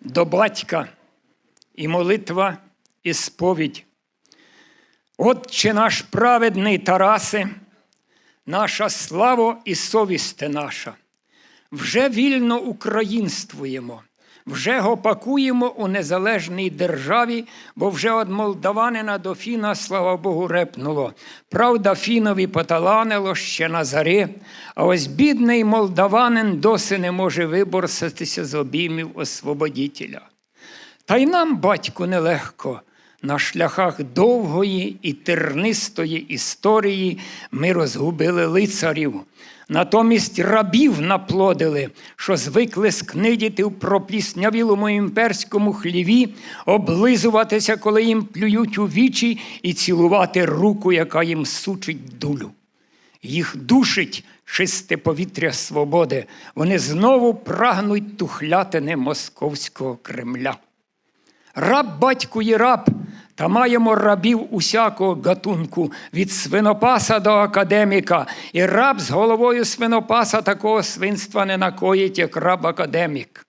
до батька і молитва, і сповідь. Отче наш праведний Тарасе, наша слава і совість наша. Вже вільно українствуємо, вже го пакуємо у незалежній державі, бо вже од молдаванина до Фіна, слава Богу, репнуло. Правда, Фінові поталанило ще на зари, а ось бідний молдаванин досі не може виборсатися з обіймів освободітеля. Та й нам, батьку, нелегко. На шляхах довгої і тернистої історії ми розгубили лицарів. Натомість рабів наплодили, що звикли скнидіти в пропліснявілому імперському хліві, облизуватися, коли їм плюють у вічі, і цілувати руку, яка їм сучить дулю. Їх душить чисте повітря свободи. Вони знову прагнуть тухлятини московського Кремля. Раб батьку є раб, та маємо рабів усякого гатунку, від свинопаса до академіка, і раб з головою свинопаса такого свинства не накоїть, як раб академік.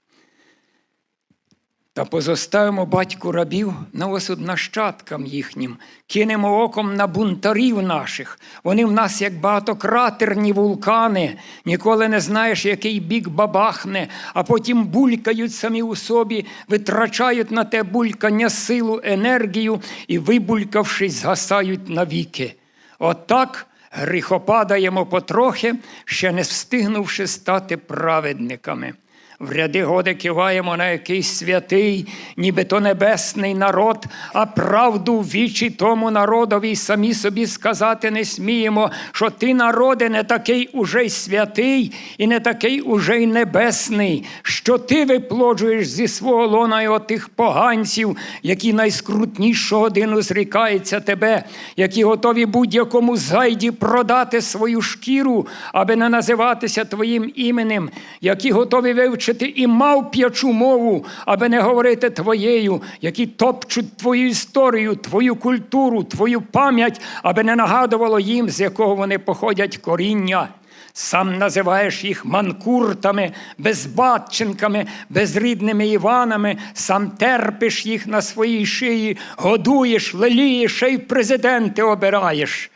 Та позоставимо батьку рабів на осуд нащадкам їхнім, кинемо оком на бунтарів наших. Вони в нас як багатократерні вулкани, ніколи не знаєш, який бік бабахне, а потім булькають самі у собі, витрачають на те булькання силу, енергію і, вибулькавшись, згасають навіки. Отак гріхопадаємо потрохи, ще не встигнувши стати праведниками. В ряди годи киваємо на якийсь святий, нібито небесний народ, а правду вічі тому народові й самі собі сказати не сміємо, що ти, народе, не такий уже й святий і не такий уже й небесний, що ти виплоджуєш зі свого лона й отих поганців, які найскрутнішу годину зрікаються тебе, які готові будь-якому зайді продати свою шкіру, аби не називатися твоїм іменем, які готові вивчити і мав п'ячу мову, аби не говорити твоєю, які топчуть твою історію, твою культуру, твою пам'ять, аби не нагадувало їм, з якого вони походять коріння. Сам називаєш їх манкуртами, безбатченками, безрідними Іванами, сам терпиш їх на своїй шиї, годуєш, лелієш, ще й президенти обираєш.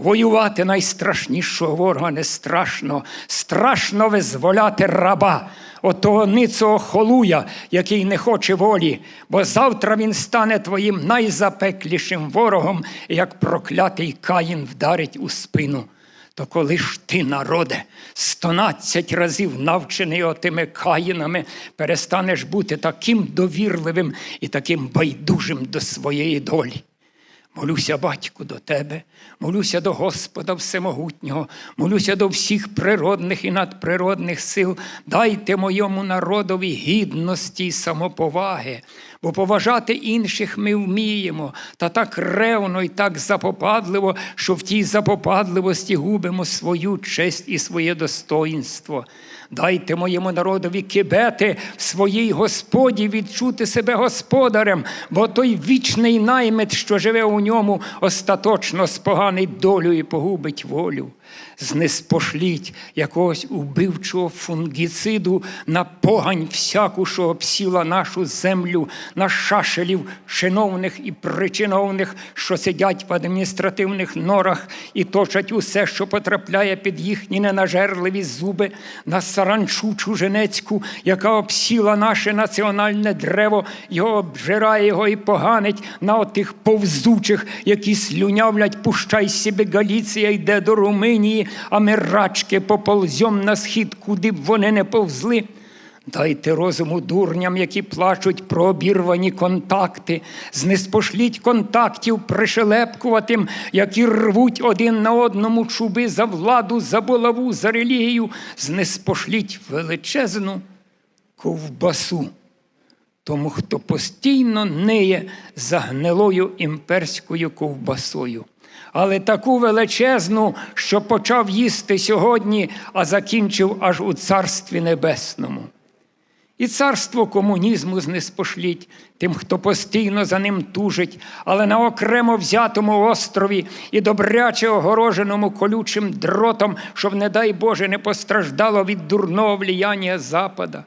Воювати найстрашнішого ворога не страшно, страшно визволяти раба, отого ницого холуя, який не хоче волі, бо завтра він стане твоїм найзапеклішим ворогом, як проклятий Каїн вдарить у спину. То коли ж ти, народе, стонадцять разів навчений отими каїнами, перестанеш бути таким довірливим і таким байдужим до своєї долі. Молюся, батьку, до тебе, молюся до Господа Всемогутнього, молюся до всіх природних і надприродних сил. Дайте моєму народові гідності й самоповаги, бо поважати інших ми вміємо, та так ревно і так запопадливо, що в тій запопадливості губимо свою честь і своє достоїнство. Дайте моєму народові кибети в своїй Господі відчути себе господарем, бо той вічний наймит, що живе у ньому, остаточно споганить долю і погубить волю. Знеспошліть якогось убивчого фунгіциду на погань всяку, що обсіла нашу землю, на шашелів чиновних і причиновних, що сидять в адміністративних норах і точать усе, що потрапляє під їхні ненажерливі зуби, на саранчу чуженецьку, яка обсіла наше національне древо, його обжирає його і поганить на отих повзучих, які слюнявлять, пущай себе Галіція йде до Румунії, а ми рачки поползьом на схід, куди б вони не повзли. Дайте розуму дурням, які плачуть про обірвані контакти, знеспошліть контактів пришелепкуватим, які рвуть один на одному чуби за владу, за булаву, за релігію, знеспошліть величезну ковбасу. Тому, хто постійно неє за гнилою імперською ковбасою. Але таку величезну, що почав їсти сьогодні, а закінчив аж у Царстві Небесному. І царство комунізму знеспошліть тим, хто постійно за ним тужить, але на окремо взятому острові і добряче огороженому колючим дротом, щоб, не дай Боже, не постраждало від дурного вліяння Запада.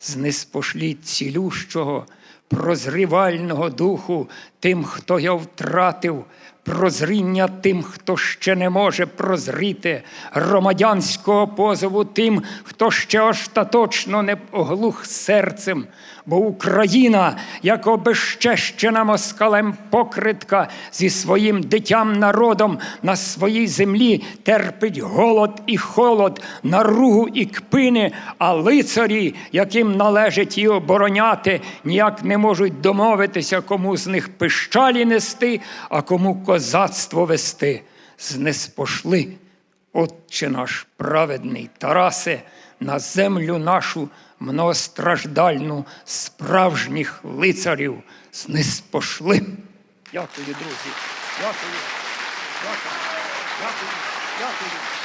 знеспошліть цілющого, прозрівального духу тим, хто його втратив, прозріння тим, хто ще не може прозріти, громадянського позову тим, хто ще остаточно не оглух серцем. Бо Україна, як обезчещена москалем покритка зі своїм дитям народом на своїй землі терпить голод і холод, наругу і кпини, а лицарі, яким належить її обороняти, ніяк не можуть домовитися, кому з них пищалі нести, а кому козацтво вести. Знеспошли, Отче наш праведний Тарасе, на землю нашу многостраждальну справжніх лицарів знеспошли. Дякую, друзі. Дякую. Дякую. Дякую. Дякую.